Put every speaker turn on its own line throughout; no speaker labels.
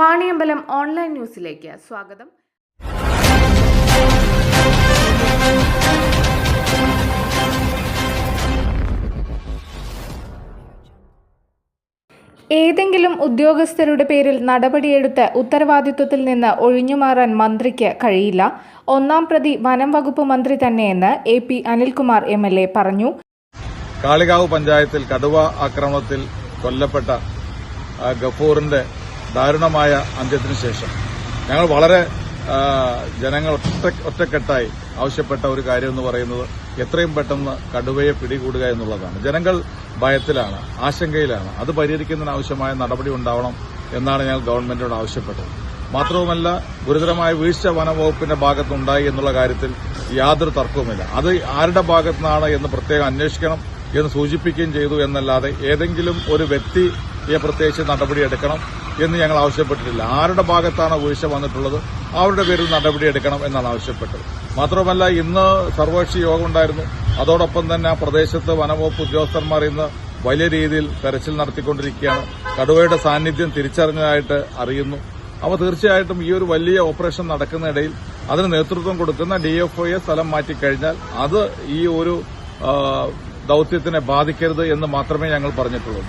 Vaniyambalam online ന്യൂസിലേക്ക് സ്വാഗതം. ഏതെങ്കിലും ഉദ്യോഗസ്ഥരുടെ പേരിൽ നടപടിയെടുത്ത് ഉത്തരവാദിത്വത്തിൽ നിന്ന് ഒഴിഞ്ഞുമാറാൻ മന്ത്രിക്ക് കഴിയില്ല. ഒന്നാം പ്രതി വനം വകുപ്പ് മന്ത്രി തന്നെയെന്ന് A P Anilkumar M L A പറഞ്ഞു.
കാളികാവ് പഞ്ചായത്തിൽ കടുവ ആക്രമണത്തിൽ കൊല്ലപ്പെട്ട ഗഫൂറിന്റെ ദാരുണമായ അന്ത്യത്തിന് ശേഷം. ഞങ്ങൾ വളരെ ജനങ്ങൾ ഒറ്റ ഒറ്റക്കെട്ടായി ആവശ്യപ്പെട്ട ഒരു കാര്യം എന്ന് പറയുന്നത് എത്രയും പെട്ടെന്ന് കടുവയെ പിടികൂടുക എന്നുള്ളതാണ്. ജനങ്ങൾ ഭയത്തിലാണ് ആശങ്കയിലാണ്. അത് പരിഹരിക്കുന്നതിനാവശ്യമായ നടപടി ഉണ്ടാവണം എന്നാണ് ഞങ്ങൾ ഗവൺമെന്റിനോട് ആവശ്യപ്പെട്ടത്. മാത്രവുമല്ല ഗുരുതരമായ വീഴ്ച വനംവകുപ്പിന്റെ ഭാഗത്തുണ്ടായി എന്നുള്ള കാര്യത്തിൽ യാതൊരു തർക്കവുമില്ല. അത് ആരുടെ ഭാഗത്തുനിന്നാണ് എന്ന് പ്രത്യേകം അന്വേഷിക്കണം എന്ന് സൂചിപ്പിക്കുകയും ചെയ്തു എന്നല്ലാതെ ഏതെങ്കിലും ഒരു വ്യക്തിയെ പ്രത്യേകിച്ച് നടപടിയെടുക്കണം. എന്ന് ഞങ്ങൾ ആവശ്യപ്പെട്ടിട്ടില്ല. ആരുടെ ഭാഗത്താണ് വീഴ്ച വന്നിട്ടുള്ളത് അവരുടെ പേരിൽ നടപടിയെടുക്കണം എന്നാണ് ആവശ്യപ്പെട്ടത്. മാത്രമല്ല ഇന്ന് സർവകക്ഷി യോഗം ഉണ്ടായിരുന്നു. അതോടൊപ്പം തന്നെ ആ പ്രദേശത്ത് വനംവകുപ്പ് ഉദ്യോഗസ്ഥന്മാർ ഇന്ന് വലിയ രീതിയിൽ തെരച്ചിൽ നടത്തിക്കൊണ്ടിരിക്കുകയാണ്. കടുവയുടെ സാന്നിധ്യം തിരിച്ചറിഞ്ഞതായിട്ട് അറിയുന്നു. അപ്പോൾ തീർച്ചയായിട്ടും ഈ ഒരു വലിയ ഓപ്പറേഷൻ നടക്കുന്നതിടയിൽ അതിന് നേതൃത്വം കൊടുക്കുന്ന ഡിഎഫ്ഒയെ സ്ഥലം മാറ്റിക്കഴിഞ്ഞാൽ അത് ഈ ഒരു ദൌത്യത്തിനെ ബാധിക്കരുത് എന്ന് മാത്രമേ ഞങ്ങൾ പറഞ്ഞിട്ടുള്ളൂ.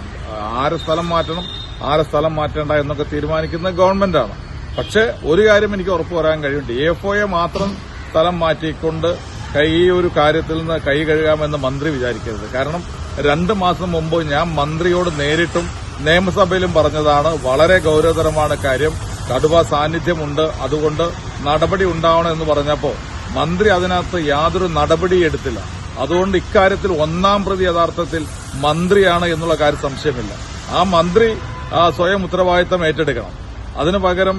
ആരെ സ്ഥലം മാറ്റണം ആരെ സ്ഥലം മാറ്റേണ്ട എന്നൊക്കെ തീരുമാനിക്കുന്നത് ഗവൺമെന്റാണ്. പക്ഷേ ഒരു കാര്യം എനിക്ക് ഉറപ്പു വരാൻ കഴിയും. ഡി എഫ് ഒയെ മാത്രം സ്ഥലം മാറ്റിക്കൊണ്ട് കൈ ഒരു കാര്യത്തിൽ നിന്ന് കൈ കഴുകാമെന്ന് മന്ത്രി വിചാരിക്കരുത്. കാരണം രണ്ട് മാസം മുമ്പ് ഞാൻ മന്ത്രിയോട് നേരിട്ടും നിയമസഭയിലും പറഞ്ഞതാണ് വളരെ ഗൌരവതരമാണ് കാര്യം. കടുവ സാന്നിധ്യമുണ്ട്. അതുകൊണ്ട് നടപടി ഉണ്ടാവണം എന്ന് പറഞ്ഞപ്പോൾ മന്ത്രി അതിനകത്ത് യാതൊരു നടപടിയും എടുത്തില്ല. അതുകൊണ്ട് ഇക്കാര്യത്തിൽ ഒന്നാം പ്രതി യഥാർത്ഥത്തിൽ മന്ത്രിയാണ് എന്നുള്ള കാര്യം സംശയമില്ല. ആ മന്ത്രി സ്വയം ഉത്തരവാദിത്തം ഏറ്റെടുക്കണം. അതിനു പകരം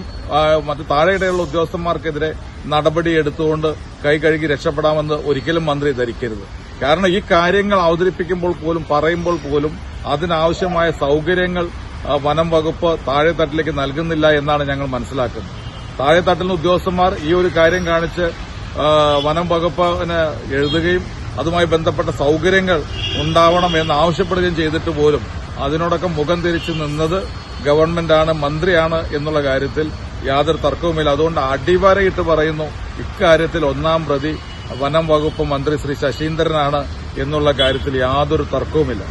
മറ്റു താഴെയിടെയുള്ള ഉദ്യോഗസ്ഥന്മാർക്കെതിരെ നടപടി എടുത്തുകൊണ്ട് കൈ കഴുകി രക്ഷപ്പെടാമെന്ന് ഒരിക്കലും മന്ത്രി ധരിക്കരുത്. കാരണം ഈ കാര്യങ്ങൾ അവതരിപ്പിക്കുമ്പോൾ പോലും പറയുമ്പോൾ പോലും അതിനാവശ്യമായ സൌകര്യങ്ങൾ വനം വകുപ്പ് താഴെത്തട്ടിലേക്ക് നൽകുന്നില്ല എന്നാണ് ഞങ്ങൾ മനസ്സിലാക്കുന്നത്. താഴെത്തട്ടിൽ ഉദ്യോഗസ്ഥന്മാർ ഈ ഒരു കാര്യം കാണിച്ച് വനം വകുപ്പിന് എഴുതുകയും അതുമായി ബന്ധപ്പെട്ട സൌകര്യങ്ങൾ ഉണ്ടാവണം എന്ന് ആവശ്യപ്പെടുകയും ചെയ്തിട്ട് പോലും അതിനോടൊക്കെ മുഖം തിരിച്ചു നിന്നത് ഗവൺമെന്റാണ് മന്ത്രിയാണ് എന്നുള്ള കാര്യത്തിൽ യാതൊരു തർക്കവുമില്ല. അതുകൊണ്ട് അടിവരയിട്ട് പറയുന്നു ഇക്കാര്യത്തിൽ ഒന്നാം പ്രതി വനം വകുപ്പ് മന്ത്രി ശ്രീ ശശീന്ദ്രനാണ് എന്നുള്ള കാര്യത്തിൽ യാതൊരു തർക്കവുമില്ല.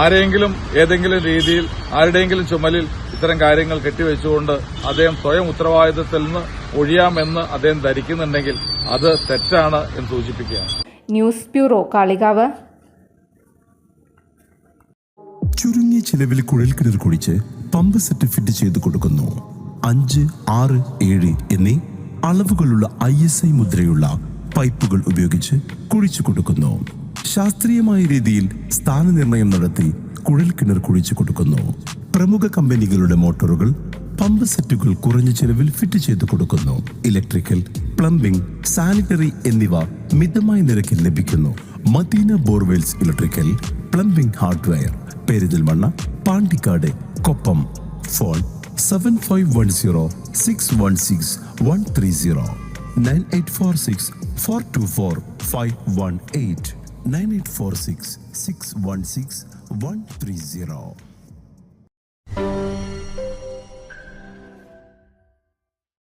ആരെങ്കിലും ഏതെങ്കിലും രീതിയിൽ ആരുടെയെങ്കിലും ചുമലിൽ ഇത്തരം കാര്യങ്ങൾ കെട്ടിവെച്ചുകൊണ്ട് അദ്ദേഹം സ്വയം ഉത്തരവാദിത്തത്തിൽ നിന്ന് ഒഴിയാമെന്ന് അദ്ദേഹം ധരിക്കുന്നുണ്ടെങ്കിൽ അത് തെറ്റാണ് എന്ന് സൂചിപ്പിക്കുകയാണ്.
News bureau Kalikavu.
ചുരുങ്ങിയ ചിലവിൽ കുഴൽ കിണർ കുഴിച്ച് പമ്പ് സെറ്റ് ഫിറ്റ് ചെയ്ത് കൊടുക്കുന്നു. അഞ്ച് ആറ് ഏഴ് എന്നീ അളവുകളുള്ള ഐ എസ് ഐ മുദ്രയുള്ള പൈപ്പുകൾ ഉപയോഗിച്ച് കുഴിച്ചു കൊടുക്കുന്നു. ശാസ്ത്രീയമായ രീതിയിൽ സ്ഥാനനിർണയം നടത്തി കുഴൽ കിണർ കുഴിച്ചു കൊടുക്കുന്നു. പ്രമുഖ കമ്പനികളുടെ മോട്ടോറുകൾ പമ്പ് സെറ്റുകൾ കുറഞ്ഞ ചിലവിൽ ഫിറ്റ് ചെയ്ത് കൊടുക്കുന്നു. ഇലക്ട്രിക്കൽ പ്ലംബിംഗ് സാനിറ്ററി എന്നിവ മിതമായ നിരക്കിൽ ലഭിക്കുന്നു. Madina borewells electrical plumbing hardware Perinthalmanna Pandikkad Koppam. Phone seven five one zero six one six one three zero nine eight four six four two four five one eight nine eight four six six one six one three zero